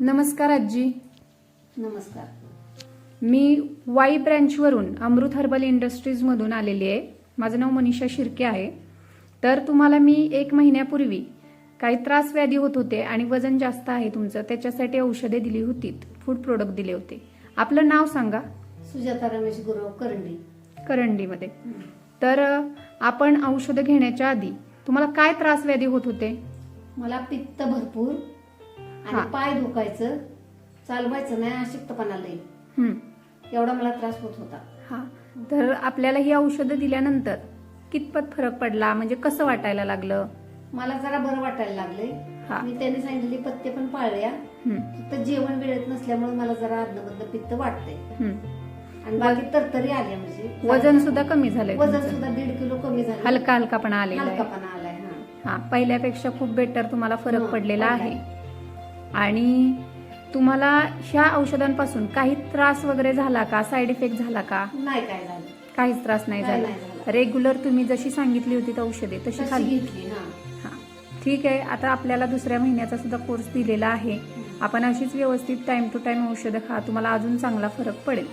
नमस्कार आजी. नमस्कार. मी वाई ब्रँचवरून अमृत हर्बल इंडस्ट्रीजमधून आलेली आहे. माझं नाव मनीषा शिर्के आहे. तर तुम्हाला मी एक महिन्यापूर्वी काही त्रास व्याधी होत होते आणि वजन जास्त आहे तुमचं त्याच्यासाठी औषधे दिली होती फूड प्रोडक्ट दिले होते. आपलं नाव सांगा. सुजाता रमेश गुरव करंडी. करंडीमध्ये. तर आपण औषधं घेण्याच्या आधी तुम्हाला काय त्रास व्याधी होत होते? मला पित्त भरपूर. आणि पाय दुखायचं चालवायचं नाही अशक्तपणा लई. हं. एवढा मला त्रास होत होता. हा. तर आपल्याला ही औषधं दिल्यानंतर कितपत फरक पडला? म्हणजे कसं वाटायला लागलं? मला जरा बरं वाटायला लागले हा. मी त्यांनी सांगितलेली पत्ते पण पाळल्या. हं, फक्त जेवण वेळेत नसल्यामुळे मला जरा अधनमधनं पित्त वाटते हं. आणि बाकी तरतरी आल्या म्हणजे. वजन सुद्धा कमी झालंय वजन तुमचं. सुद्धा दीड किलो कमी झालं हलका हलकापणा आलेला आहे. हलकापणा आलाय हा. हा. पहिल्यापेक्षा खूप बेटर तुम्हाला फरक हं, पडलेला पडलाय. आणि तुम्हाला ह्या औषधांपासून काही त्रास वगैरे झाला का? साईड इफेक्ट झाला का? नाही काय झालं काहीच त्रास नाही झाला. नाही झालं. रेग्युलर तुम्ही जशी सांगितली होती औषधे तशी तशी खाल्ली. घेतली हा हा. ठीक आहे आता आपल्याला दुसऱ्या महिन्याचा सुद्धा कोर्स दिलेला आहे. आपण अशीच व्यवस्थित टाइम टू टाइम औषधं खा तुम्हाला अजून चांगला फरक पडेल.